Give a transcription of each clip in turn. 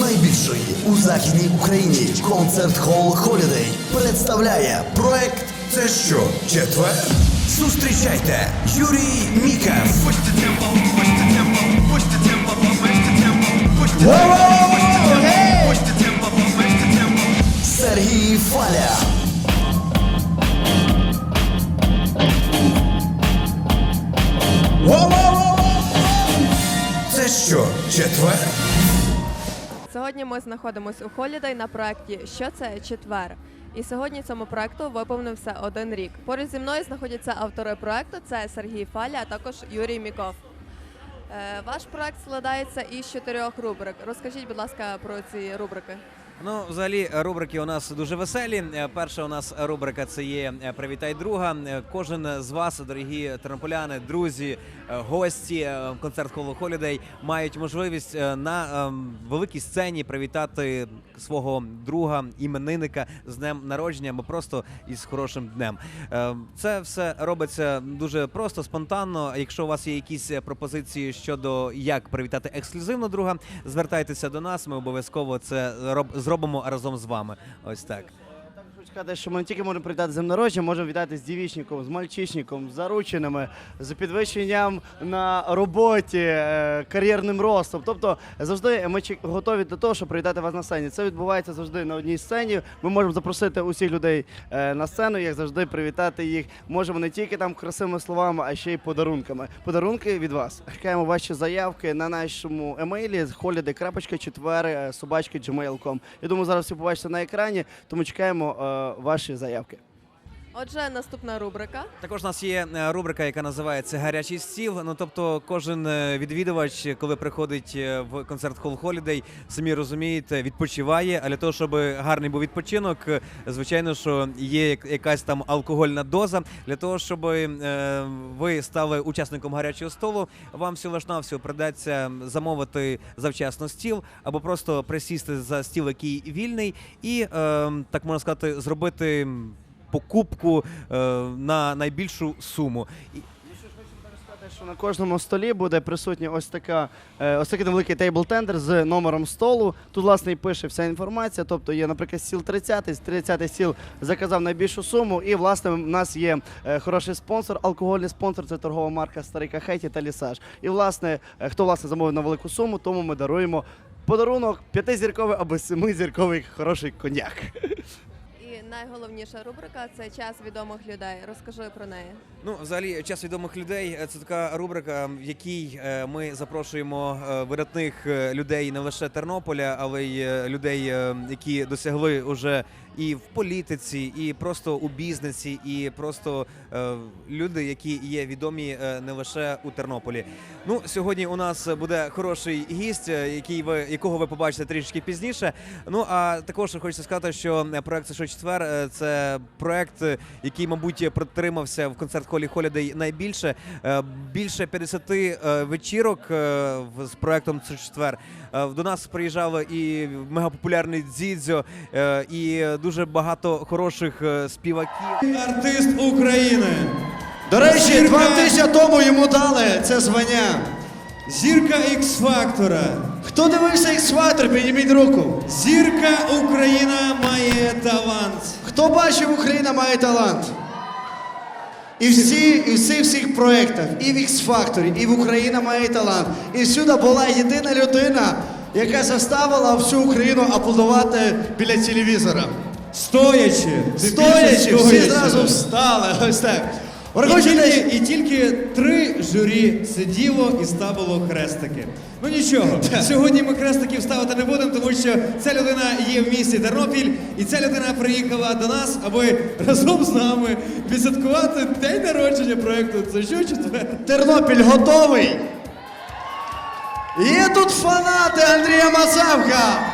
найбільшої у західній Україні концерт Хол Холідей представляє проект Це що? Четвер? Зустрічайте Юрій tempo. Сергій Фаля. Це що? Четвер? Сьогодні ми знаходимося у Холідей на проєкті Що це четвер? І сьогодні цьому проекту виповнився один рік. Поруч зі мною знаходяться автори проекту. Це Сергій Фаля, а також Юрій Міков. Е, Ваш проект складається із чотирьох рубрик. Розкажіть, будь ласка, про ці рубрики. Ну, взагалі, рубрики у нас дуже веселі. Е, Перша у нас рубрика це є е, Привітай друга. Е, Кожен з вас, дорогі тернополяни, друзі, гості концерт Холо Холідей мають можливість на великій сцені привітати свого друга, іменинника з днем народження або просто із хорошим днем. Це все робиться дуже просто, спонтанно. Якщо у вас є якісь пропозиції щодо як привітати ексклюзивно друга, звертайтеся до нас. Ми обов'язково це роб- зробимо разом з вами. Ось так. Сказати, що ми не тільки можемо привітати з народження, можемо вітати з дівічником, з мальчишником, з зарученими, з підвищенням на роботі, е, кар'єрним ростом. Тобто завжди ми готові до того, щоб привітати вас на сцені. Це відбувається завжди на одній сцені. Ми можемо запросити усіх людей е, на сцену, як завжди, привітати їх. Можемо не тільки там красивими словами, а ще й подарунками. Подарунки від вас. Чекаємо ваші заявки на нашому емейлі holiday.4 собачки gmail.com. Я думаю, зараз всі побачите на екрані, тому чекаємо е, ваші заявки. Отже, наступна рубрика. Також у нас є е, рубрика, яка називається Гарячий стіл. Ну тобто, кожен е, відвідувач, коли приходить е, в концерт Hall Holiday, самі розумієте, відпочиває. А для того, щоб гарний був відпочинок, звичайно, що є як- якась там алкогольна доза. Для того, щоб ви стали учасником гарячого столу, вам всього лиш навсього придеться замовити завчасно стіл або просто присісти за стіл, який вільний, і так можна сказати, зробити покупку е, на найбільшу суму. Що на кожному столі буде присутня ось така е, ось такий невеликий тейбл-тендер з номером столу. Тут власне і пише вся інформація. Тобто є, наприклад, стіл 30, 30 стіл заказав найбільшу суму. І власне в нас є е, хороший спонсор, алкогольний спонсор. Це торгова марка Старий Кахеті та Лісаж. І власне, хто власне замовив на велику суму, тому ми даруємо подарунок п'ятизірковий або семизірковий хороший коньяк. Найголовніша рубрика це час відомих людей. Розкажи про неї. Ну, взагалі, час відомих людей це така рубрика, в якій е, ми запрошуємо е, видатних е, людей не лише Тернополя, але й людей, які досягли уже і в політиці, і просто у бізнесі, і просто люди, які є відомі не лише у Тернополі. Ну, сьогодні у нас буде хороший гість, який ви якого ви побачите трішки пізніше. Ну а також хочеться сказати, що проект «Це що четвер е, це проект, е, який, мабуть, протримався в концерт холі Холідей найбільше. Е, Більше 50 е, вечірок з проектом «Це четвер. До нас приїжджали і мегапопулярний Дзідзьо, і дуже багато хороших співаків. Артист України. До речі, два тижні тому йому дали це звання. Зірка X-Фактора. Хто дивився X-Factor, підніміть руку. Зірка Україна має талант. Хто бачив, Україна має талант? І всі, і всі всіх проєктах, і в X-Factor, і в Україна має талант. І всюди була єдина людина, яка заставила всю Україну аплодувати біля телевізора. Стоячи. Стоячи, всі зразу встали. Ось так. І тільки, і тільки три журі сиділо і ставило хрестики. Ну нічого, сьогодні ми хрестиків ставити не будемо, тому що ця людина є в місті Тернопіль, і ця людина приїхала до нас, аби разом з нами відсвяткувати день народження проекту. Це що четвер? Тернопіль готовий. Є тут фанати Андрія Мацавка.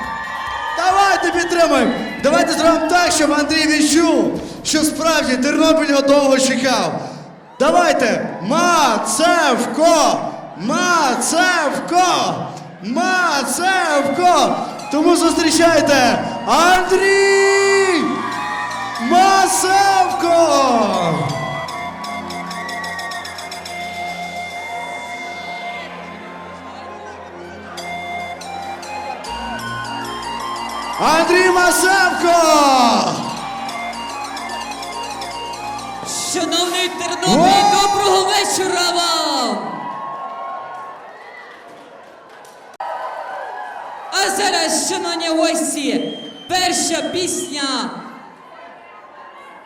Давайте підтримаємо. Давайте зробимо так, щоб Андрій відчув, що справді Тернопіль його довго чекав. Давайте! Мацевко! Мацевко! Мацевко! Тому зустрічайте Андрій Мацевко! Андрій Масевко! Шановний Тернопіль, доброго вечора вам! А зараз, шановні гості, перша пісня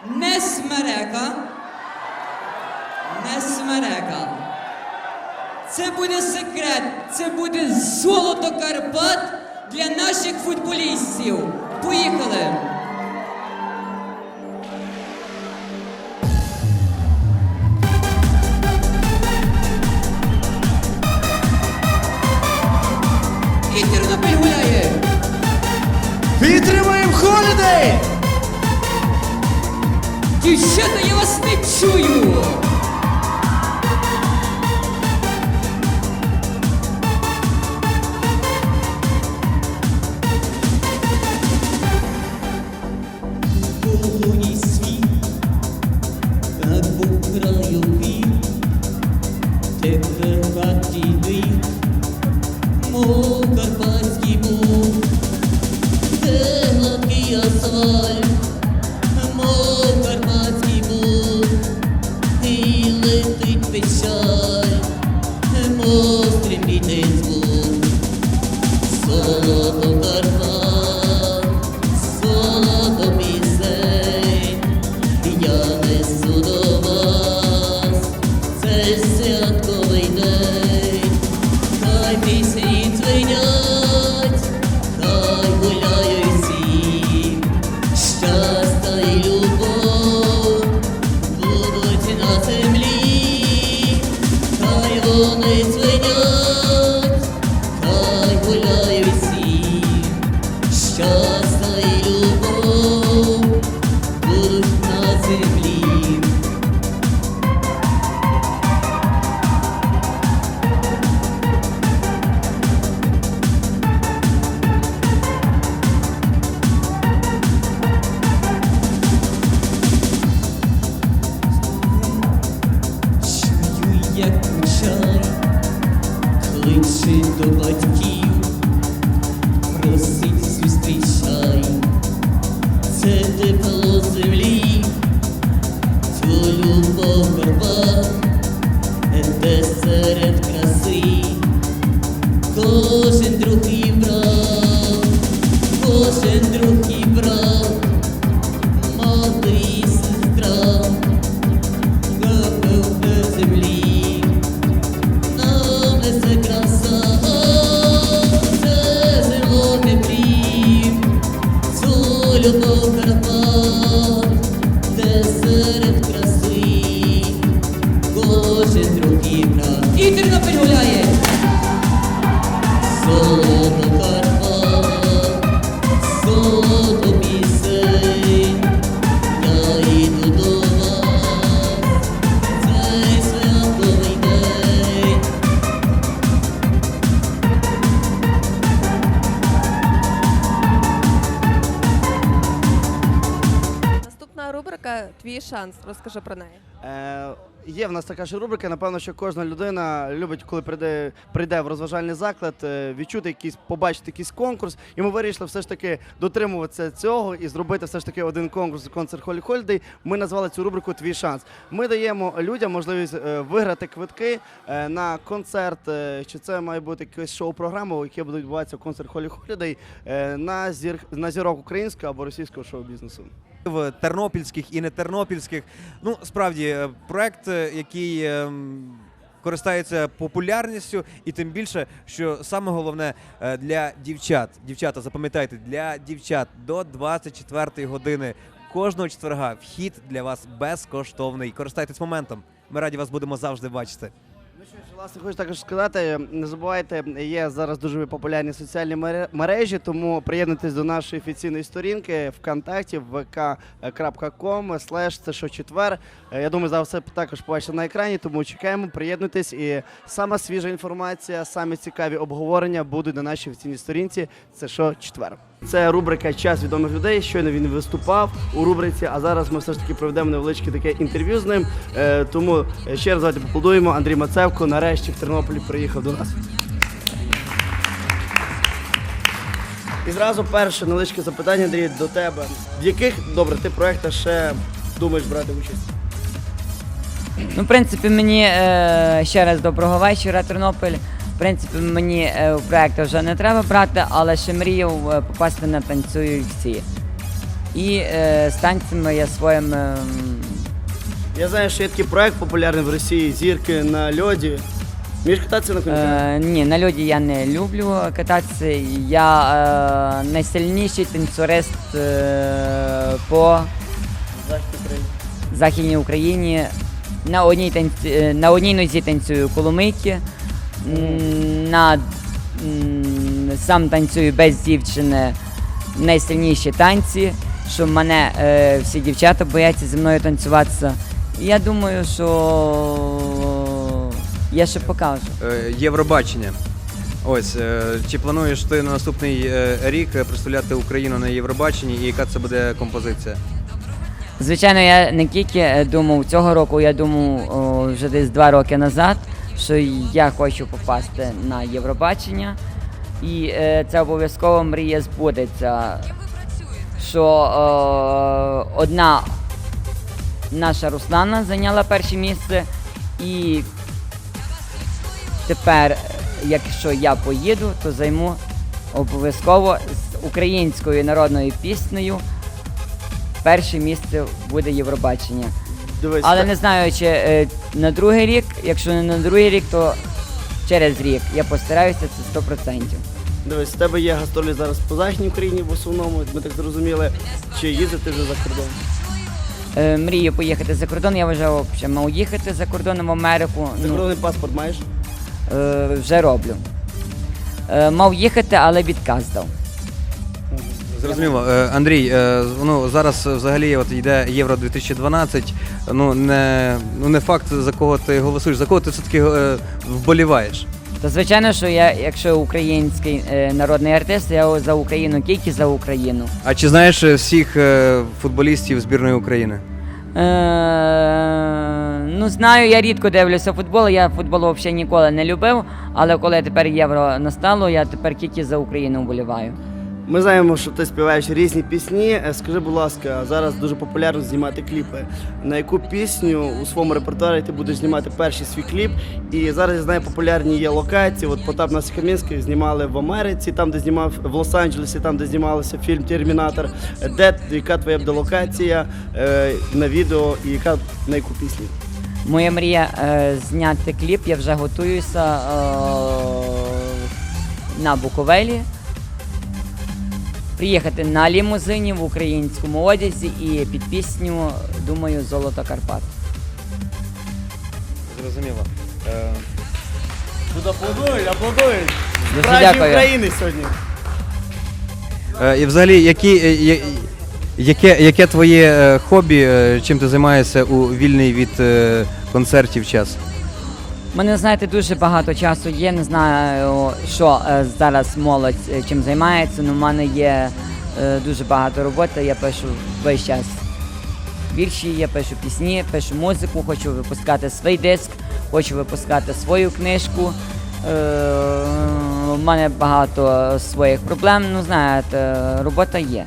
не смерека. Не смерека. Це буде секрет, це буде золото Карпат для наших футболістів. Поїхали! sinto Твій шанс. Розкажи про неї. Е, є в нас така ж рубрика. Напевно, що кожна людина любить, коли прийде, прийде в розважальний заклад, е, відчути якийсь, побачити якийсь конкурс. І ми вирішили все ж таки дотримуватися цього і зробити все ж таки один конкурс концерт Холі Хольдей. Ми назвали цю рубрику Твій шанс. Ми даємо людям можливість е, виграти квитки е, на концерт. Чи це має бути якесь шоу-програма, яке буде відбуватися концерт Холі Холідей на зір на зірок українського або російського шоу-бізнесу. В тернопільських і не тернопільських. Ну, справді, е, проект, е, який ем, користається популярністю, і тим більше, що саме головне е, для дівчат. Дівчата, запам'ятайте, для дівчат до 24-ї години кожного четверга вхід для вас безкоштовний. Користайтесь моментом. Ми раді вас будемо завжди бачити. Власне, хочу також сказати, не забувайте, є зараз дуже популярні соціальні мережі, тому приєднуйтесь до нашої офіційної сторінки ВКонтакті vk.com це що четвер. Е, Я думаю, зараз все також побачите на екрані, тому чекаємо, приєднуйтесь. І сама свіжа інформація, самі цікаві обговорення будуть на нашій офіційній сторінці. Це що четвер. Це рубрика Час відомих людей. Щойно він виступав у рубриці. А зараз ми все ж таки проведемо невеличке таке інтерв'ю з ним. Е, тому е, ще раз давайте поаплодуємо. Андрій Мацевко нарешті в Тернополі приїхав до нас. І Відразу перше невеличке запитання, Андрій, до тебе. В яких добре ти проєктах ще думаєш брати участь? Ну, в принципі, мені е, ще раз доброго вечора, Тернопіль. В принципі, мені е, у проекти вже не треба брати, але ще мріяв е, попасти на танцюють всі. І е, з танцями я своїм. е, Я знаю, що є такий проєкт популярний в Росії зірки на льоді. Вмієш кататися на коні? е, ні, на льоді я не люблю кататися. Я е, найсильніший танцюрист е, по Захід України. Західній Україні. На одній, танці... е, на одній нозі танцюю коломийки. На... Сам танцюю без дівчини найсильніші танці, що мене е, всі дівчата бояться зі мною танцюватися. І я думаю, що я ще покажу. Е, Євробачення. Ось, е, чи плануєш ти на наступний е, рік представляти Україну на Євробаченні і яка це буде композиція? Звичайно, я не тільки думав цього року, я думав вже десь два роки назад, що я хочу попасти на Євробачення. І е, це обов'язково мрія збудеться. Що е, одна наша Руслана зайняла перше місце, і тепер, якщо я поїду, то займу обов'язково з українською народною піснею перше місце буде Євробачення. Дивись, Але та- не знаю, чи е, на другий рік, якщо не на другий рік, то через рік. Я постараюся це 100%. дивись, в тебе є гастролі зараз по Західній Україні в основному, ми так зрозуміли. Чи їздити вже за кордон? Е, мрію поїхати за кордон, я вже взагалі мав їхати за кордоном в Америку. Ну, Закордонний паспорт маєш? е, вже роблю. Е, мав їхати, але відказ дав. Зрозуміло. Е, Андрій, е, ну зараз взагалі от йде Євро 2012. Ну не, ну не факт за кого ти голосуєш, за кого ти все-таки е, вболіваєш. Та звичайно, що я, якщо український народний артист, я за Україну, тільки за Україну. А чи знаєш всіх футболістів збірної України? Е, ну, знаю, я рідко дивлюся футбол. Я футбол взагалі ніколи не любив. Але коли тепер євро настало, я тепер тільки за Україну вболіваю. Ми знаємо, що ти співаєш різні пісні. Е, Скажи, будь ласка, зараз дуже популярно знімати кліпи. На яку пісню у своєму репертуарі ти будеш знімати перший свій кліп? І зараз я знаю, популярні є локації. От Потап Насихамінський знімали в Америці, там де знімав в Лос-Анджелесі, там де знімався фільм Термінатор. Е, Де яка твоя буде локація е, на відео і яка на яку пісню? Моя мрія е, зняти кліп, я вже готуюся е, на Буковелі. Приїхати на лімузині в українському одязі і під пісню, думаю, Золото Карпат. Зрозуміло. Е, Тут аплодують, аплодують. Дуже дякую. України сьогодні. Е, І взагалі, які, е, я- яке, яке твоє е, хобі, е, чим ти займаєшся у вільний від е, концертів час? Мене, знаєте, дуже багато часу є. Не знаю, що е, зараз молодь е, чим займається. але в мене є е, дуже багато роботи. Я пишу весь час вірші, я пишу пісні, пишу музику, хочу випускати свій диск, хочу випускати свою книжку. У мене багато своїх проблем. Ну, знаєте, робота є.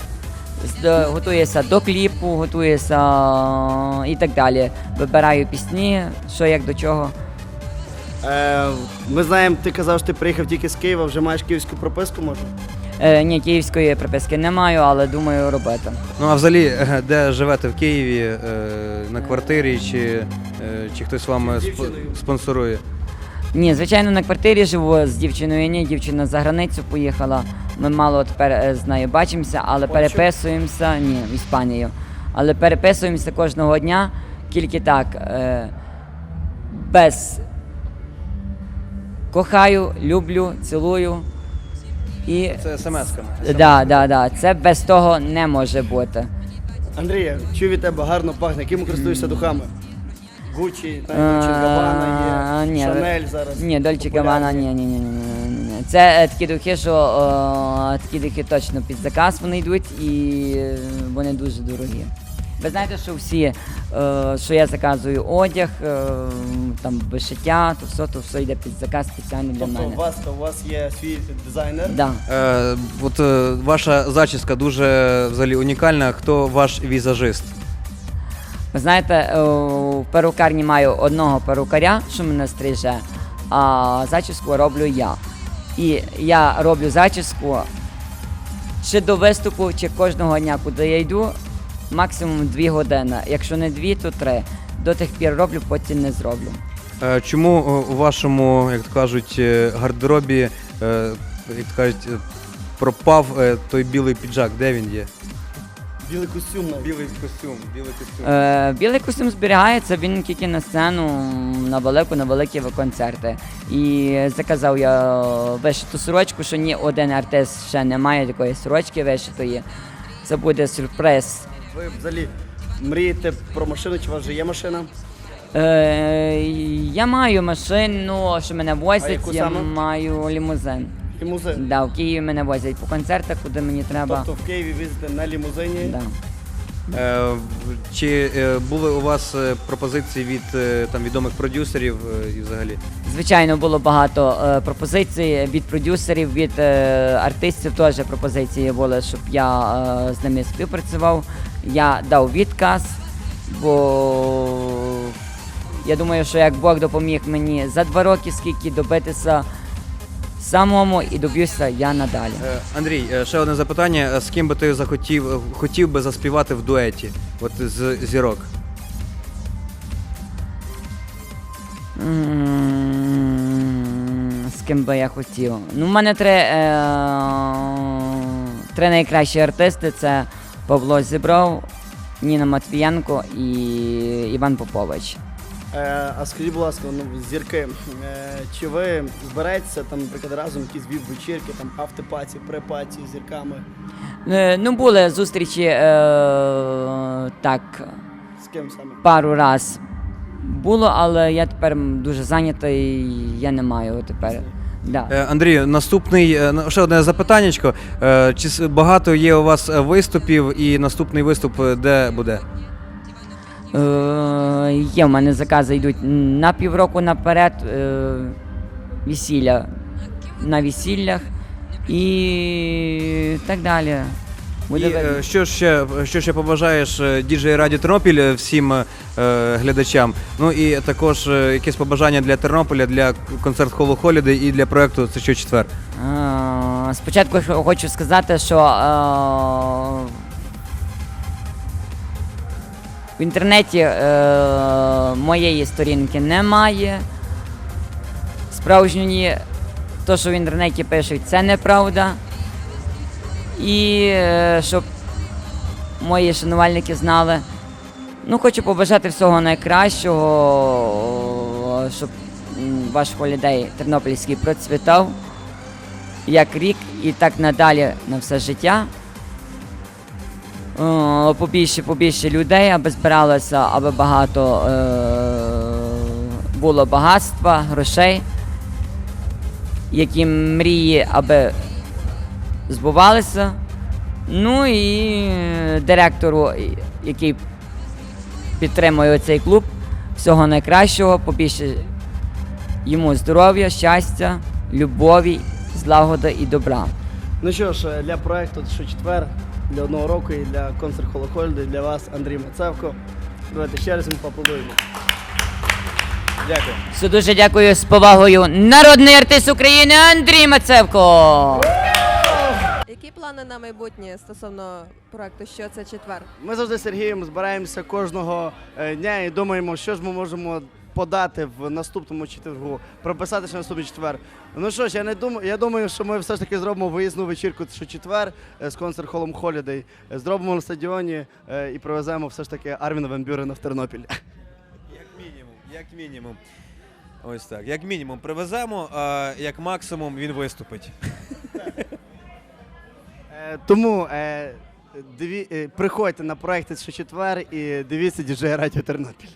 Готуюся до кліпу, готуюся і так далі. Вибираю пісні, що як до чого. Е, ми знаємо, ти казав, що ти приїхав тільки з Києва, вже маєш київську прописку, може? Е, ні, київської приписки не маю, але думаю робити. Ну а взагалі, е, де живете в Києві, е, на квартирі, чи, е, чи хтось вам е, сп- спонсорує? Ні, звичайно, на квартирі живу з дівчиною. Ні, дівчина за границю поїхала. Ми мало тепер е, з нею бачимося, але переписуємося. Ні, в Іспанію. Але переписуємося кожного дня, тільки так. Е, без кохаю, люблю, цілую. І Це смс-ками. да, да, да, це без того не може бути. Андрія, чую від тебе гарно пахне, якими користуєшся духами? Гучі, Дольче Габана А, є, ні, Шанель зараз. Ні, Дольче. Габана, ні, ні, ні, ні, ні, ні. Це е, такі духи, що е, такі духи точно під заказ вони йдуть і е, вони дуже дорогі. Ви знаєте, що всі, е, що я заказую одяг, е, там вишиття, то все, то все йде під заказ спеціально для Тобто у мене. вас, у вас є свій дизайнер. Да. Е, от е, ваша зачіска дуже взагалі унікальна. Хто ваш візажист? Ви знаєте, в перукарні маю одного перукаря, що мене стриже, а зачіску роблю я. І я роблю зачіску чи до виступу, чи кожного дня, куди я йду, максимум дві години. Якщо не дві, то три. До тих пір роблю, потім не зроблю. Е, Чому е, у вашому, як то кажуть, е, гардеробі, е, як то кажуть, е, пропав е, той білий піджак? Де він є? Білий костюм. навіть. Білий костюм, білий костюм. Е, білий костюм зберігається, він тільки на сцену на велику, на великі концерти. І заказав я вишиту сорочку, що ні один артист ще не має такої сорочки вишитої. Це буде сюрприз. Ви взагалі мрієте про машину, чи у вас вже є машина? Е, я маю машину, що мене возять, яку я саме? маю лімузин. Лімузин. Да, в Києві мене возять по концертах, куди мені треба. Тобто в Києві візите на лімузині. Да. Е, в- Чи е, були у вас е, пропозиції від е, там відомих продюсерів е, і взагалі? Звичайно, було багато е, пропозицій від продюсерів, від е, артистів теж пропозиції були, щоб я е, з ними співпрацював. Я дав відказ, бо я думаю, що як Бог допоміг мені за два роки, скільки добитися самому і доб'юся я надалі. Е, Андрій, е, ще одне запитання. Е, З ким би ти захотів хотів би заспівати в дуеті? От з зірок? М, З ким би я хотів. Ну, в мене три, е, три найкращі артисти: це Павло Зібров, Ніна Матвієнко і Іван Попович. Е, а скажіть, будь ласка, ну, зірки, е, чи ви збираєтеся там, наприклад, разом якісь віп вечірки, там автопаті, препаті з зірками? Е, Ну, були зустрічі е, так З ким саме? пару раз. Було, але я тепер дуже зайнятий, я не маю тепер. Да. Е, Андрій, наступний е, на- ще одне запитаннячко. Е, Чи с- багато є у вас е, виступів і наступний виступ е, де буде? Е, є в мене закази йдуть на півроку наперед, е, весілля на весіллях і так далі. І Буде е, що ще що ще побажаєш е, діджей Раді Тернопіль е, всім е, глядачам? Ну і також е, якесь побажання для Тернополя, для концерт холу Холідей і для проекту це що четвер. Е, Спочатку х- хочу сказати, що е, в інтернеті е, моєї сторінки немає. Справжньої, то, що в інтернеті пишуть, це неправда. І е, щоб мої шанувальники знали. Ну, хочу побажати всього найкращого, щоб ваш холідей тернопільський процвітав як рік і так надалі на все життя. Побільше, побільше людей, аби збиралося, аби багато е, було багатства, грошей, які мрії, аби збувалися. Ну і е, директору, який підтримує цей клуб, всього найкращого, побільше йому здоров'я, щастя, любові, злагоди і добра. Ну що ж, для проекту що четвер, для одного року і для концерт Холохольди, для вас Андрій Мацевко. Давайте ще раз йому поаплодуємо. Дякую. Все дуже дякую з повагою. Народний артист України Андрій Мацевко. Які плани на майбутнє стосовно проекту Що це четвер? Ми завжди з Сергієм збираємося кожного е, дня і думаємо, що ж ми можемо подати в наступному четвергу, прописати ще наступний четвер. Ну що ж, я не думаю, я думаю, що ми все ж таки зробимо виїзну вечірку що четвер е, з концерт холом Холідей. Зробимо на стадіоні е, і привеземо все ж таки Арміна Ван Бюрена в Тернопіль. Як мінімум, як мінімум. Ось так. Як мінімум привеземо, а як максимум він виступить. Е, Тому е, диві, е, приходьте на проекти що четвер і дивіться діджей Радіо Тернопіль.